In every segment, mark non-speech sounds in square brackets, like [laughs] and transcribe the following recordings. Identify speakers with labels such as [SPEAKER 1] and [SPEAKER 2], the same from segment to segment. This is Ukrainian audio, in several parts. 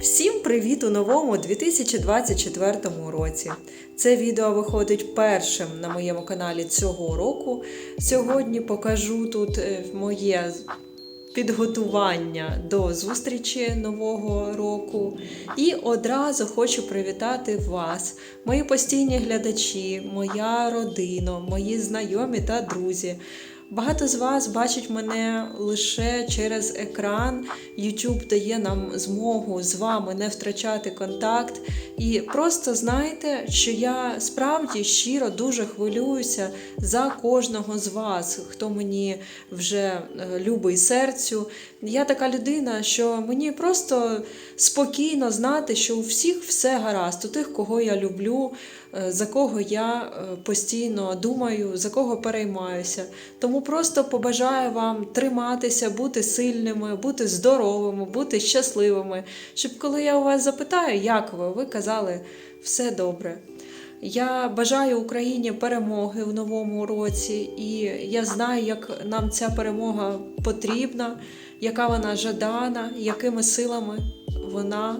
[SPEAKER 1] Всім привіт у новому 2024 році. Це відео виходить першим на моєму каналі цього року. Сьогодні покажу тут е, моє підготування до зустрічі нового року. І одразу хочу привітати вас, мої постійні глядачі, моя родина, мої знайомі та друзі. Багато з вас бачать мене лише через екран. YouTube дає нам змогу з вами не втрачати контакт. І просто знайте, що я справді щиро дуже хвилююся за кожного з вас, хто мені вже е, любий серцю. Я така людина, що мені просто спокійно знати, що у всіх все гаразд, у тих, кого я люблю, за кого я е, постійно думаю, за кого переймаюся. Тому просто побажаю вам триматися, бути сильними, бути здоровими, бути щасливими, щоб коли я у вас запитаю, як ви, ви казали все добре. Я бажаю Україні перемоги в новому році, і я знаю, як нам ця перемога потрібна, яка вона жадана, якими силами вона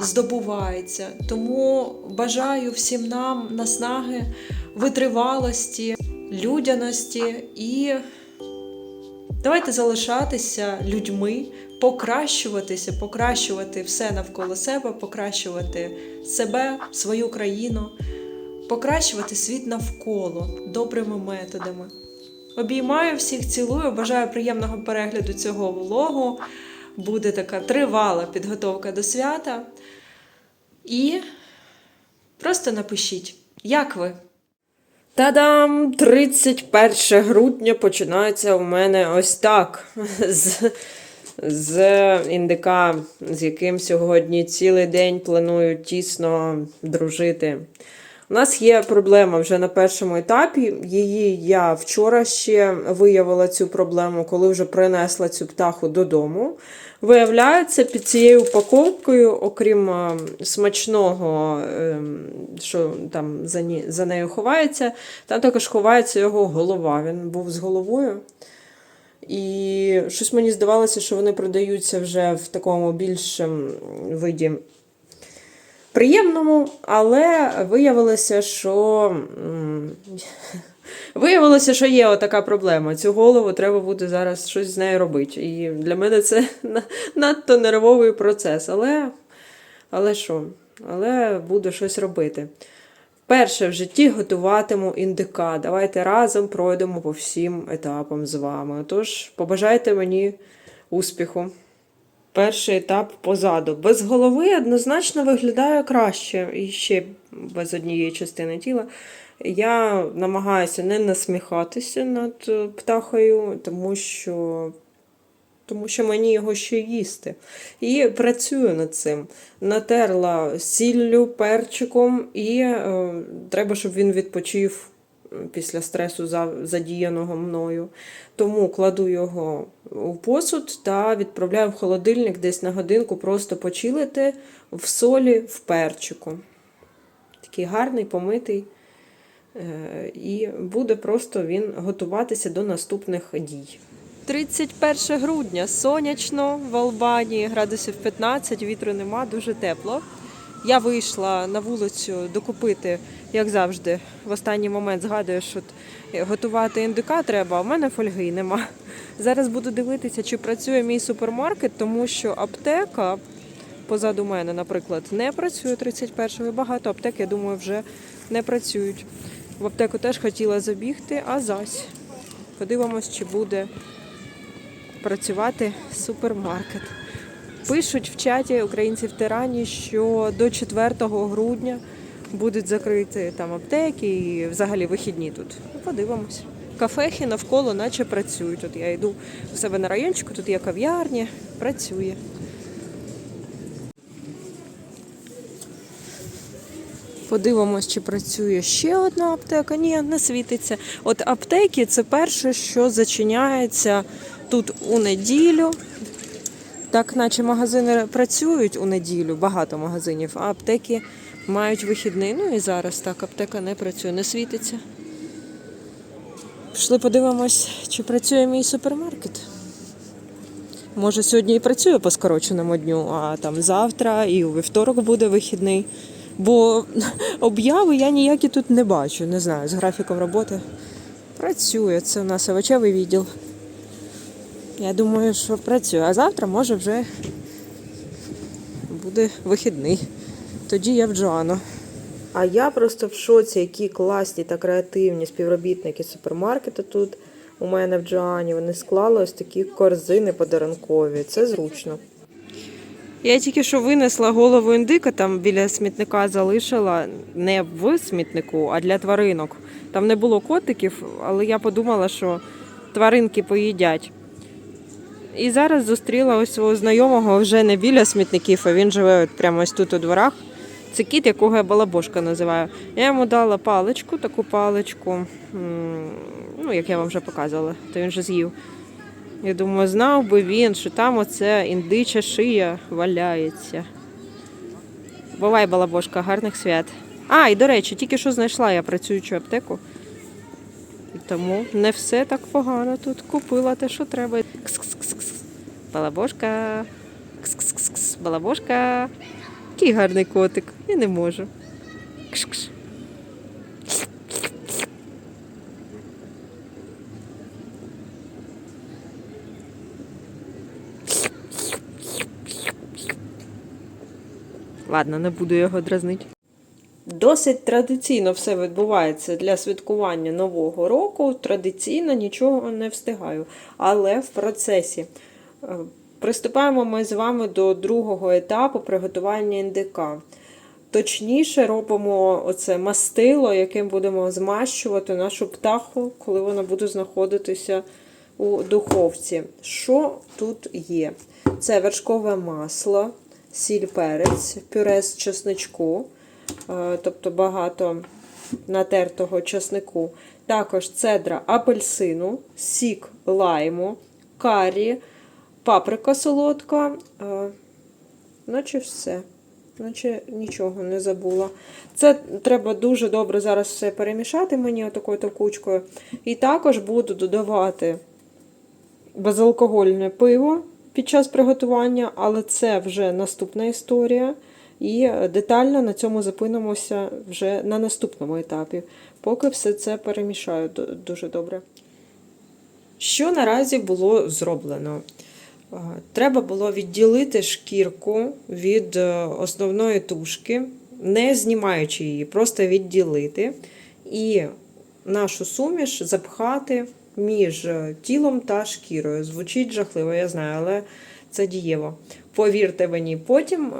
[SPEAKER 1] здобувається. Тому бажаю всім нам наснаги, витривалості, людяності і давайте залишатися людьми, покращуватися, покращувати все навколо себе, покращувати себе, свою країну, покращувати світ навколо добрими методами. Обіймаю всіх, цілую, бажаю приємного перегляду цього влогу. Буде така тривала підготовка до свята. І просто напишіть, як ви? Та-дам! 31 грудня починається у мене ось так. З, з індика, з яким сьогодні цілий день планую тісно дружити. У нас є проблема вже на першому етапі. Її я вчора ще виявила цю проблему, коли вже принесла цю птаху додому. Виявляється, під цією упаковкою, окрім е, смачного, е, що там за нею ховається, там також ховається його голова. Він був з головою. І щось мені здавалося, що вони продаються вже в такому більшому виді приємному, але виявилося, що [laughs] виявилося, що є отака проблема. Цю голову треба буде зараз щось з нею робити. І для мене це [laughs] надто нервовий процес. Але, але що? Але буду щось робити. Перше в житті готуватиму індика. Давайте разом пройдемо по всім етапам з вами. Тож, побажайте мені успіху. Перший етап позаду. Без голови однозначно виглядає краще і ще без однієї частини тіла. Я намагаюся не насміхатися над е, птахою, тому що, тому що мені його ще їсти. І працюю над цим. Натерла сіллю, перчиком, і е, треба, щоб він відпочив після стресу за- задіяного мною. Тому кладу його у посуд та відправляю в холодильник десь на годинку просто почилити в солі, в перчику. Такий гарний, помитий. Е, І буде просто він готуватися до наступних дій. 31 грудня, сонячно в Албанії, градусів 15, вітру нема, дуже тепло. Я вийшла на вулицю докупити, як завжди, в останній момент згадую, що готувати індика треба, а в мене фольги нема. Зараз буду дивитися, чи працює мій супермаркет, тому що аптека позаду мене, наприклад, не працює 31-го. і Багато аптек, я думаю, вже не працюють. В аптеку теж хотіла забігти, а зась. Подивимось, чи буде працювати супермаркет. Пишуть в чаті українці в Тирані, що до 4 грудня будуть закриті там аптеки і взагалі вихідні тут. Ну, подивимось. Кафехи навколо наче працюють. От я йду у себе на райончику, тут є кав'ярня, працює. Подивимось, чи працює ще одна аптека. Ні, не світиться. От аптеки це перше, що зачиняється тут у неділю. Так, наче магазини працюють у неділю, багато магазинів, а аптеки мають вихідний. Ну і зараз так, аптека не працює, не світиться. Пішли подивимось, чи працює мій супермаркет. Може, сьогодні і працює по скороченому дню, а там завтра і у вівторок буде вихідний. Бо [laughs] обяви я ніякі тут не бачу, не знаю, з графіком роботи. Працює, це у нас овочевий відділ. Я думаю, що працює. А завтра може вже буде вихідний. Тоді я в Джоану. А я просто в шоці, які класні та креативні співробітники супермаркету тут у мене в Джоані. Вони склали ось такі корзини подарункові. Це зручно. Я тільки що винесла голову індика, там біля смітника залишила не в смітнику, а для тваринок. Там не було котиків, але я подумала, що тваринки поїдять. І зараз зустріла ось свого знайомого вже не біля смітників, а він живе от прямо ось тут у дворах. Це кіт, якого я балабошка називаю. Я йому дала паличку, таку паличку, ну, як я вам вже показувала, то він же з'їв. Я думаю, знав би він, що там оце індича шия валяється. Бувай, балабошка, гарних свят. А, і до речі, тільки що знайшла я працюючу аптеку. Тому не все так погано тут. Купила те, що треба. Кс-кс-кс-кс. Балабошка. Кс-кс-кс-кс. Балабошка. Який гарний котик. Я не можу. Кш-кш. Ладно, не буду його дразнити. Досить традиційно все відбувається для святкування Нового року. Традиційно нічого не встигаю. Але в процесі Е, приступаємо ми з вами до другого етапу приготування індика. Точніше, робимо оце мастило, яким будемо змащувати нашу птаху, коли вона буде знаходитися у духовці. Що тут є? Це вершкове масло, сіль перець, пюре з чесничку, е, тобто багато натертого чеснику. Також цедра апельсину, сік лайму, карі, паприка солодка, е, наче все. Наче нічого не забула. Це треба дуже добре зараз все перемішати мені отакою кучкою. І також буду додавати безалкогольне пиво під час приготування, але це вже наступна історія. І детально на цьому зупинимося вже на наступному етапі, поки все це перемішаю дуже добре. Що наразі було зроблено? Е, Треба було відділити шкірку від е, основної тушки, не знімаючи її, просто відділити і нашу суміш запхати між е, тілом та шкірою. Звучить жахливо, я знаю, але це дієво. Повірте мені, потім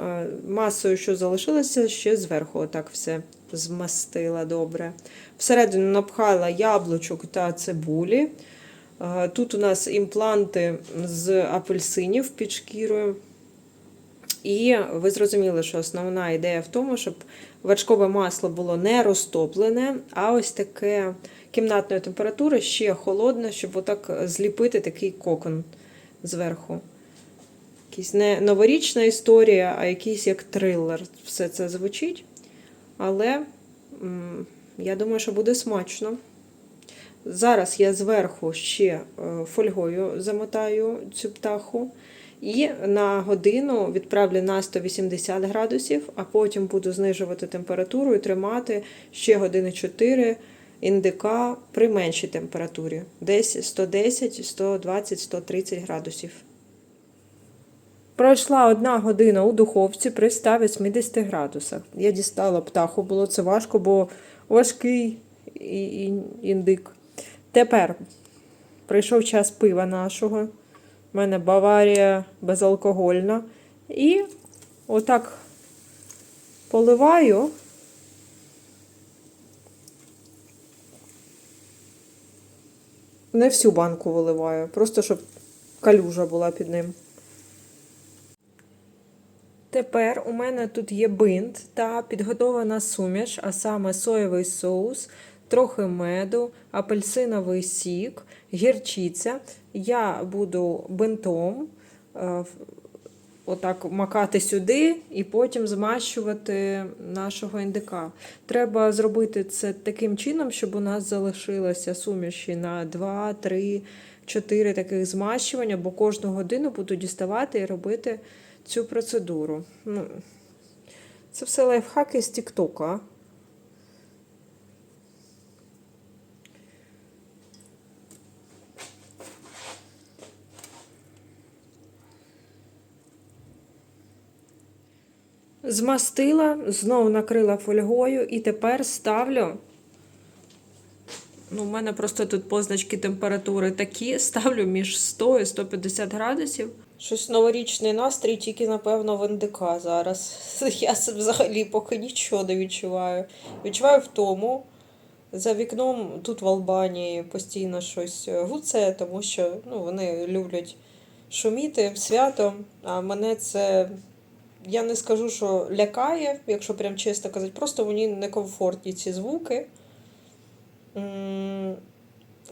[SPEAKER 1] масою, що залишилося, ще зверху отак все змастила добре. Всередину напхала яблучок та цибулі. Тут у нас імпланти з апельсинів під шкірою. І ви зрозуміли, що основна ідея в тому, щоб вершкове масло було не розтоплене, а ось таке кімнатної температури ще холодне, щоб отак зліпити такий кокон зверху. Якийсь не новорічна історія, а якийсь як трилер. Все це звучить. Але я думаю, що буде смачно. Зараз я зверху ще е, фольгою замотаю цю птаху. І на годину відправлю на 180 градусів, а потім буду знижувати температуру і тримати ще години 4 індика при меншій температурі. Десь 110, 120, 130 градусів. Пройшла одна година у духовці при 180 градусах. Я дістала птаху, було це важко, бо важкий індик. Тепер прийшов час пива нашого. У мене Баварія безалкогольна. І отак поливаю. Не всю банку виливаю, просто щоб калюжа була під ним. Тепер у мене тут є бинт та підготована суміш, а саме соєвий соус, трохи меду, апельсиновий сік, гірчиця. Я буду бинтом е, отак макати сюди і потім змащувати нашого індика. Треба зробити це таким чином, щоб у нас залишилося суміші на 2-3 чотири таких змащування, бо кожну годину буду діставати і робити цю процедуру. Ну, це все лайфхаки з Тіктока. Змастила, знову накрила фольгою і тепер ставлю. Ну, у мене просто тут позначки температури такі. Ставлю між 100 і 150 градусів. Щось новорічний настрій, тільки, напевно, в НДК зараз. Я взагалі поки нічого не відчуваю. Відчуваю втому. За вікном тут в Албанії постійно щось гуце, тому що ну, вони люблять шуміти свято, а мене це я не скажу, що лякає, якщо прям чесно казати, просто мені некомфортні ці звуки.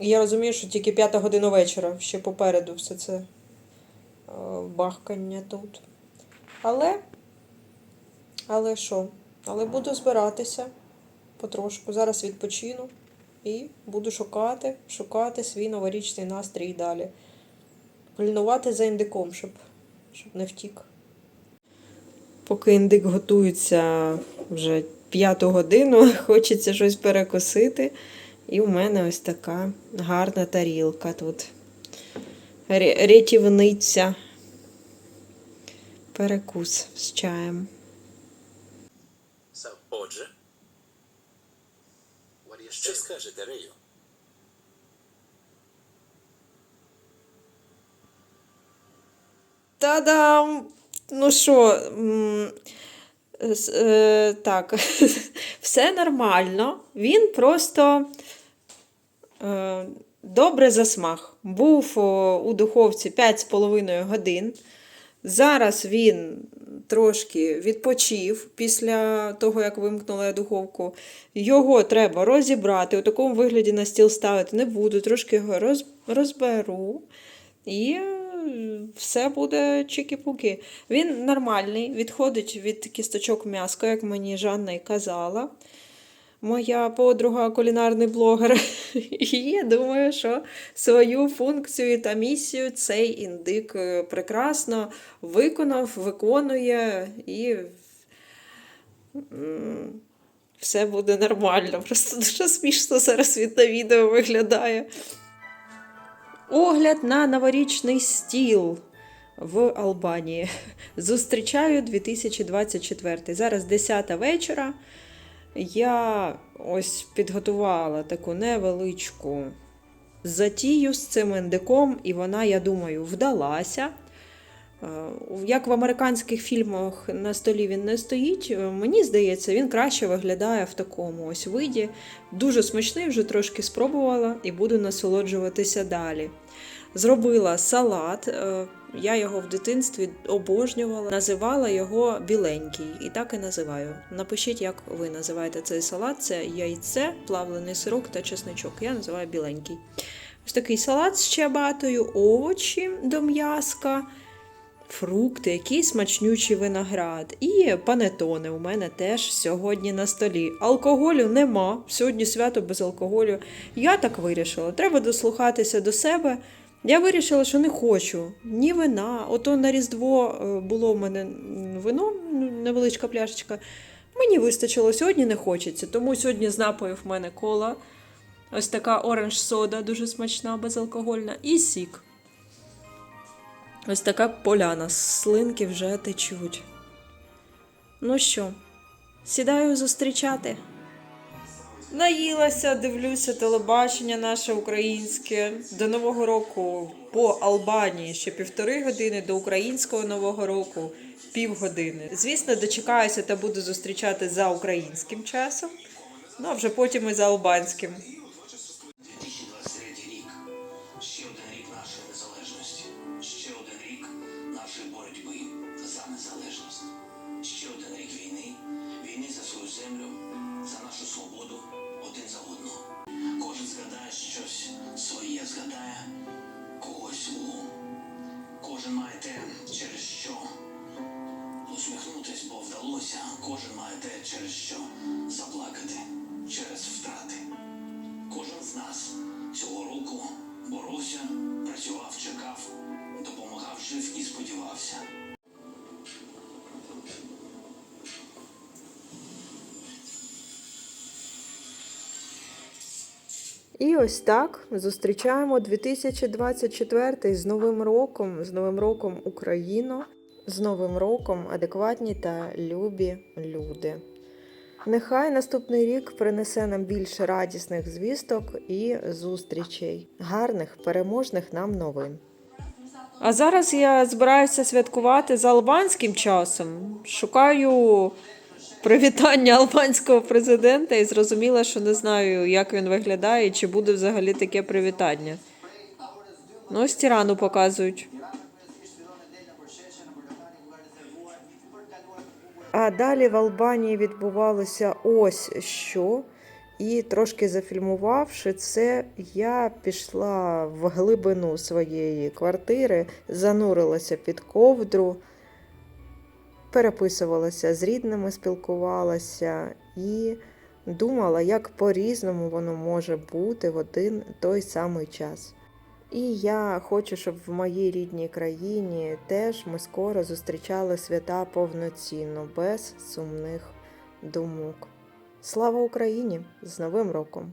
[SPEAKER 1] Я розумію, що тільки п'ята година вечора, ще попереду все це е, бахкання тут. Але, але що? Але буду збиратися потрошку. Зараз відпочину і буду шукати, шукати свій новорічний настрій далі. Пильнувати за індиком, щоб, щоб не втік. Поки індик готується вже п'яту годину, [laughs] хочеться щось перекусити. І у мене ось така гарна тарілка тут. Рятівниця. Перекус з чаєм.
[SPEAKER 2] Отже, що скажете, Рею?
[SPEAKER 1] Та-дам! Ну що, е, так, [laughs] все нормально. Він просто е, добре засмаг. Був у духовці 5,5 годин. Зараз він трошки відпочив після того, як вимкнула я духовку. Його треба розібрати. У такому вигляді на стіл ставити не буду. Трошки його розберу. І все буде чики-пуки. Він нормальний, відходить від кісточок м'яска, як мені Жанна і казала. Моя подруга кулінарний блогер. [laughs] І я думаю, що свою функцію та місію цей індик е, прекрасно виконав, виконує і все буде нормально. Просто дуже смішно зараз від на відео виглядає. Огляд на новорічний стіл в Албанії. [laughs] Зустрічаю 2024. Зараз 10 вечора. Я ось підготувала таку невеличку затію з цим індиком, і вона, я думаю, вдалася. Е, Як в американських фільмах на столі він не стоїть, е, мені здається, він краще виглядає в такому ось виді. Дуже смачний, вже трошки спробувала і буду насолоджуватися далі. Зробила салат. е, Я його в дитинстві обожнювала, називала його біленький, і так і називаю. Напишіть, як ви називаєте цей салат: це яйце, плавлений сирок та чесничок. Я називаю біленький. Ось такий салат з чабатою, овочі до м'яска, фрукти, який смачнючий виноград. І панетони у мене теж сьогодні на столі. Алкоголю нема. Сьогодні свято без алкоголю. Я так вирішила. Треба дослухатися до себе. Я вирішила, що не хочу ні вина. Ото на Різдво е, було в мене вино, ну, невеличка пляшечка. Мені вистачило, сьогодні не хочеться. Тому сьогодні з напоїв в мене кола. Ось така оранж сода, дуже смачна, безалкогольна, і сік. Ось така поляна, слинки вже течуть. Ну що, сідаю зустрічати. Наїлася, дивлюся телебачення наше українське. До Нового року по Албанії ще півтори години, до українського Нового року півгодини. Звісно, дочекаюся та буду зустрічати за українським часом, ну а вже потім і за албанським.
[SPEAKER 3] І
[SPEAKER 1] ось так зустрічаємо 2024 з Новим роком, з Новим роком Україну, з Новим роком адекватні та любі люди. Нехай наступний рік принесе нам більше радісних звісток і зустрічей, гарних, переможних нам новин. А зараз я збираюся святкувати за албанським часом. Шукаю привітання албанського президента і зрозуміла, що не знаю, як він виглядає, чи буде взагалі таке привітання. Ну, ось тирану показують. А далі в Албанії відбувалося ось що. І трошки зафільмувавши це, я пішла в глибину своєї квартири, занурилася під ковдру, переписувалася з рідними, спілкувалася і думала, як по-різному воно може бути в один той самий час. І я хочу, щоб в моїй рідній країні теж ми скоро зустрічали свята повноцінно, без сумних думок. Слава Україні! З Новим роком!